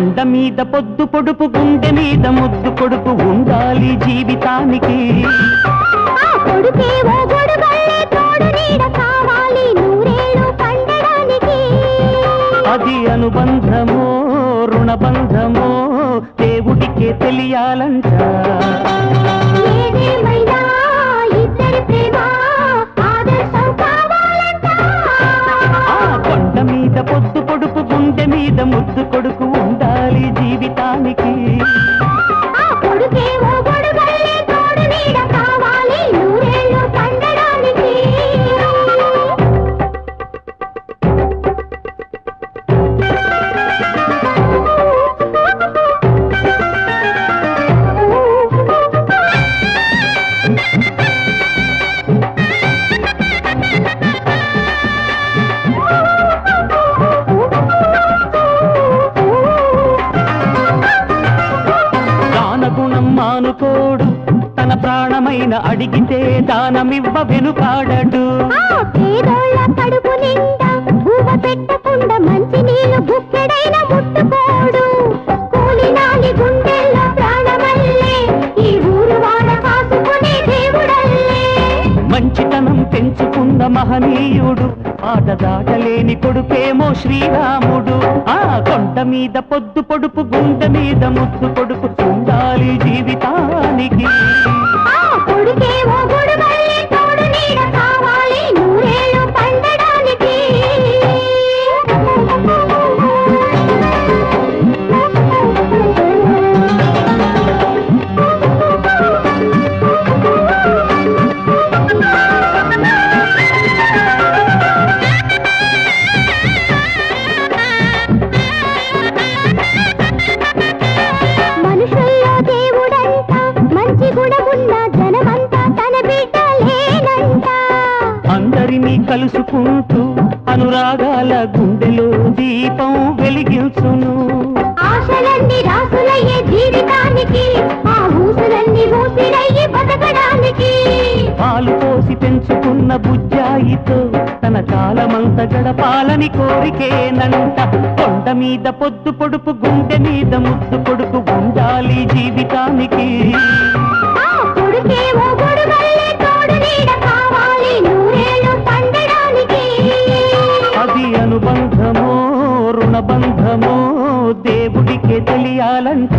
కొండ మీద పొద్దు పొడుపు గుండె మీద ముద్దు కొడుకు ఉండాలి జీవితానికి. అది అనుబంధమో రుణబంధమో దేవుడికే తెలియాలంట. ప్రాణమైన అడిగితే దానమివ్వ వెనుకాడడు. ఆ పేదోళ్ళ కడుపు నిండా బువ్వ పెట్టకుండా మంచి నీళ్ళు గుక్కెడైన ముట్టుకోడు. కూలినాలి గుండెల్లో ప్రాణమల్లే ఈ ఊరు వాడ కాసుకునే దేవుడల్లే. మంచితనం పెంచుకున్న మహనీయుడు ఆట దాటలేని కొడుకేమో శ్రీరాముడు. ఆ కొండ మీద పొద్దు పొడుపు గుండె మీద ముద్దు కొడుకు ఉండాలి జీవితానికి. గుణమున్న జనమంతా తన బిడ్డలేనంట. అందరినీ కలుసుకుంటూ అనురాగాల గుండెలో దీపం వెలిగించును. ఆశలన్నీ రాసులయ్యే జీవితానికి ఆ ఊసులన్నీ ఊపిరయ్యి బతకడానికి. పాలు పోసి పెంచుకున్న బుజ్జాయితో తన కాలమంత గడపాలని కోరికేనంట. కొండ మీద పొద్దు పొడుపు గుండె మీద ముద్దు కొడుకు ఉండాలి జీవితానికి. తెలియాలంట